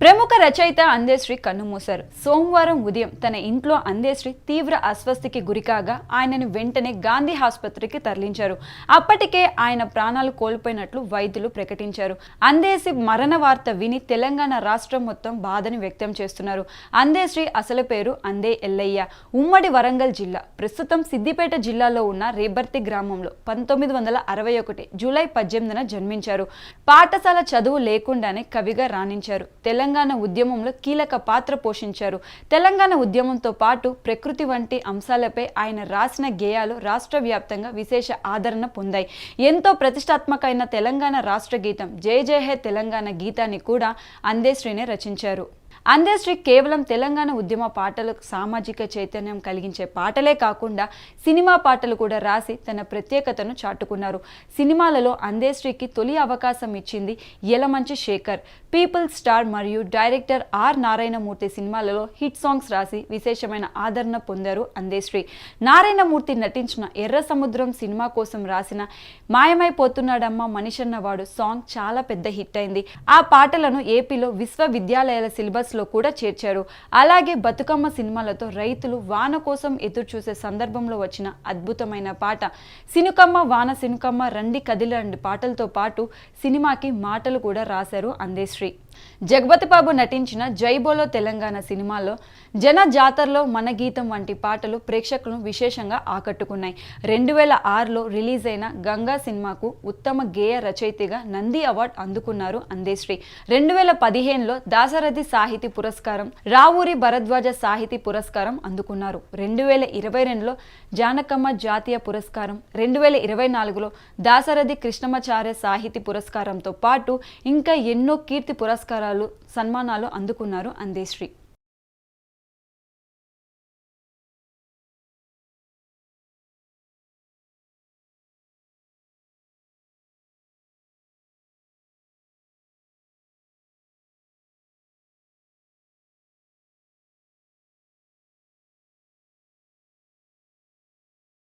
ప్రముఖ రచయిత అందేశ్రీ కన్నుమూశారు. సోమవారం ఉదయం తన ఇంట్లో అందేశ్రీ తీవ్ర అస్వస్థికి గురికాగా ఆయనను వెంటనే గాంధీ ఆసుపత్రికి తరలించారు. అప్పటికే ఆయన ప్రాణాలు కోల్పోయినట్లు వైద్యులు ప్రకటించారు. అందేశ్రీ మరణ వార్త విని తెలంగాణ రాష్ట్రం మొత్తం బాధని వ్యక్తం చేస్తున్నారు. అందేశ్రీ అసలు పేరు అందే ఎల్లయ్య. ఉమ్మడి వరంగల్ జిల్లా ప్రస్తుతం సిద్దిపేట జిల్లాలో ఉన్న రేబర్తి గ్రామంలో పంతొమ్మిది వందల అరవై ఒకటి జూలై పద్దెనిమిదిన జన్మించారు. పాఠశాల చదువు లేకుండానే కవిగా రాణించారు. తెలంగాణ తెలంగాణ ఉద్యమంలో కీలక పాత్ర పోషించారు. తెలంగాణ ఉద్యమంతో పాటు ప్రకృతి వంటి అంశాలపై ఆయన రాసిన గేయాలు రాష్ట్ర వ్యాప్తంగా విశేష ఆదరణ పొందాయి. ఎంతో ప్రతిష్టాత్మకమైన తెలంగాణ రాష్ట్ర గీతం జయ జయ హే తెలంగాణ గీతాన్ని కూడా అందేశ్రీనే రచించారు. అందేశ్రీ కేవలం తెలంగాణ ఉద్యమ పాటలకు సామాజిక చైతన్యం కలిగించే పాటలే కాకుండా సినిమా పాటలు కూడా రాసి తన ప్రత్యేకతను చాటుకున్నారు. సినిమాలలో అందేశ్రీకి తొలి అవకాశం ఇచ్చింది యలమంచి శేఖర్. పీపుల్ స్టార్ మరియు డైరెక్టర్ ఆర్ నారాయణమూర్తి సినిమాలలో హిట్ సాంగ్స్ రాసి విశేషమైన ఆదరణ పొందారు అందేశ్రీ. నారాయణమూర్తి నటించిన ఎర్ర సముద్రం సినిమా కోసం రాసిన మాయమైపోతున్నాడమ్మ మనిషన్నవాడు సాంగ్ చాలా పెద్ద హిట్ అయింది. ఆ పాటలను ఏపీలో విశ్వవిద్యాలయాల సిలబస్ లో కూడా చేర్చారు. అలాగే బతుకమ్మ సినిమాలతో రైతులు వాన కోసం ఎదురు చూసే సందర్భంలో వచ్చిన అద్భుతమైన పాట. సినుకమ్మ వాన సినుకమ్మ రండి కదిలండి పాటలతో పాటు సినిమాకి మాటలు కూడా రాశారు అందేశ్రీ. జగపతి బాబు నటించిన జైబోలో తెలంగాణ సినిమాలో జన జాతరలో మన గీతం వంటి పాటలు ప్రేక్షకులను విశేషంగా ఆకట్టుకున్నాయి. రెండు వేల ఆరులో రిలీజ్ అయిన గంగా సినిమాకు ఉత్తమ గేయ రచయితగా నంది అవార్డు అందుకున్నారు అందేశ్రీ. రెండు వేల పదిహేనులో దాసరథి సాహితీ పురస్కారం రావూరి భరద్వాజ సాహితీ పురస్కారం అందుకున్నారు. రెండు వేల ఇరవై రెండులో జానకమ్మ జాతీయ పురస్కారం రెండు వేల ఇరవై నాలుగులో దాసరథి కృష్ణమాచార్య సాహితీ పురస్కారంతో పాటు ఇంకా ఎన్నో కీర్తి పురస్కారం పురస్కారాలు సన్మానాలు అందుకున్నారు అందేశ్రీ.